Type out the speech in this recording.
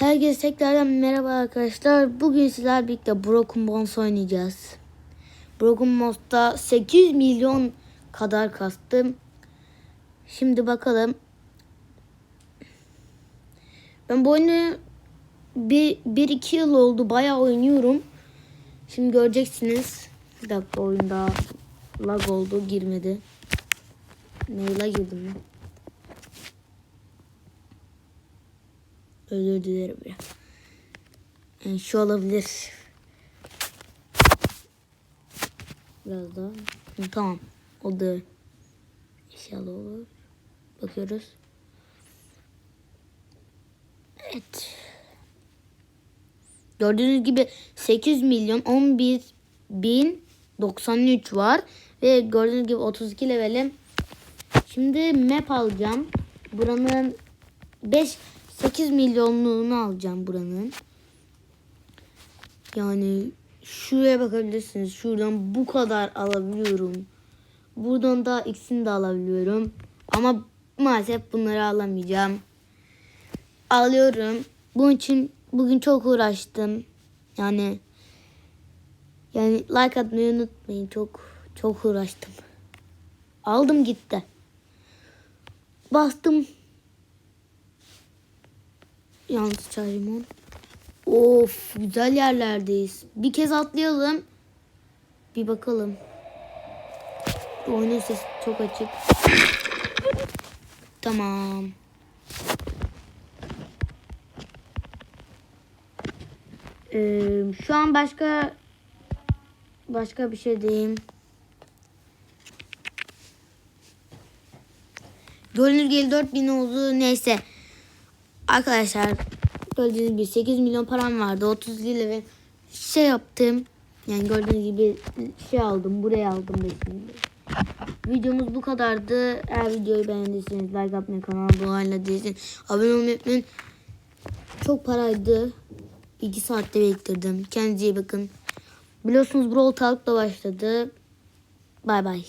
Herkese tekrardan merhaba arkadaşlar. Bugün sizlerle birlikte Broken Bones oynayacağız. Broken Bones'ta 8 milyon kadar kastım. Şimdi bakalım. Ben bu oyunu 1-2 yıl oldu. Bayağı oynuyorum. Şimdi göreceksiniz. Bir dakika oyunda lag oldu. Girmedi. Mail'a girdim ben. Özür dilerim ya. Yani şu olabilir. Biraz daha. Hı, tamam. Oldu. İnşallah olur. Bakıyoruz. Evet. Gördüğünüz gibi 8 milyon 11 bin 93 var. Ve gördüğünüz gibi 32 levelim. Şimdi map alacağım. Buranın 5 8 milyonluğunu alacağım buranın. Yani şuraya bakabilirsiniz. Şuradan bu kadar alabiliyorum. Buradan da ikisini de alabiliyorum. Ama maalesef bunları alamayacağım. Alıyorum. Bunun için bugün çok uğraştım. Yani yani like atmayı unutmayın. Çok çok uğraştım. Aldım gitti. Bastım Yalnız çayımın. Of güzel yerlerdeyiz. Bir kez atlayalım. Bir bakalım. Bu oyunun sesi çok açık. Tamam. Ee, şu an başka başka bir şey diyeyim. Gördüğünüz gibi 4000 oldu. Neyse. Arkadaşlar gördüğünüz gibi 8 milyon param vardı. 30 lira ve şey yaptım. Yani gördüğünüz gibi şey aldım. Buraya aldım da şimdi. Videomuz bu kadardı. Eğer videoyu beğendiyseniz like atmayı, kanala abone değilseniz abone olmayı unutmayın. Çok paraydı. 2 saatte biriktirdim. Kendinize iyi bakın. Biliyorsunuz Brawl Talk da başladı. Bay bay.